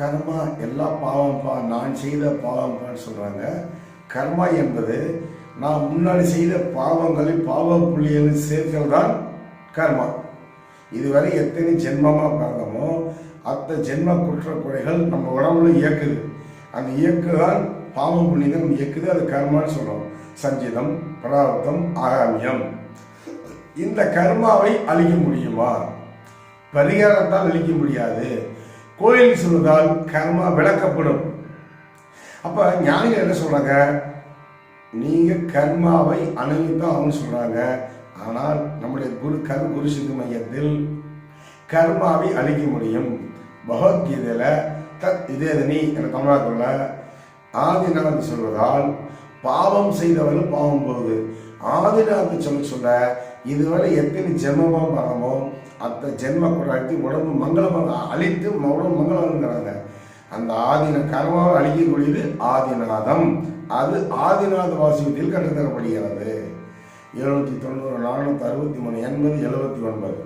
கர்மா எல்லா பாவம்ப்பா நான் செய்த பாவம்ப்பான்னு சொல்கிறாங்க கர்மா என்பது நான் முன்னாடி செய்த பாவங்களை பாவ புள்ளிகளை சேர்க்கிறது தான் கர்மா. இதுவரை எத்தனை ஜென்மமாக பிறந்தமோ அத்த ஜென்ம குற்றக்குறைகள் நம்ம உடம்புல இயக்குது. அந்த இயக்குதான் பாவம் புண்ணியங்கள் இயக்குது அது கர்மான்னு சொல்கிறோம் சஞ்சிதம் பிராரத்தம் ஆகாமியம். இந்த கர்மாவை அழிக்க முடியுமா? பரிகாரத்தால் அழிக்க முடியாது. கோயில் சொல்வதால் கர்மா விளக்கப்படும். அப்ப ஞானிகள் என்ன சொல்றாங்க? நீங்க கர்மாவை அணுகித்தான் அவங்க சொல்றாங்க. ஆனால் நம்முடைய குரு கரு குரு சிந்து மையத்தில் கர்மாவை அழிக்க முடியும். பகவத்கீதையில தத் இதேதனி என்ற தமிழாக்குள்ள நடந்து சொல்வதால் பாவம் செய்தவர்கள் பாவம் போகுது. ஆதிநாத சொல்ல சொல்ல இதுவரை எத்தனை ஜென்மமா பாவமோ அந்த ஜென்ம கூட அழித்து உடம்பு மங்களமாக அழித்து உடம்பு மங்களம்ங்கிறாங்க அந்த ஆதின கர்மாவை அழிக்கக்கூடியது ஆதிநாதம். அது ஆதிநாத வாசியத்தில் கற்றுத்தரப்படுகிறது. எழுநூத்தி தொண்ணூறு நானூற்றி அறுபத்தி மூணு எண்பது எழுபத்தி ஒன்பது.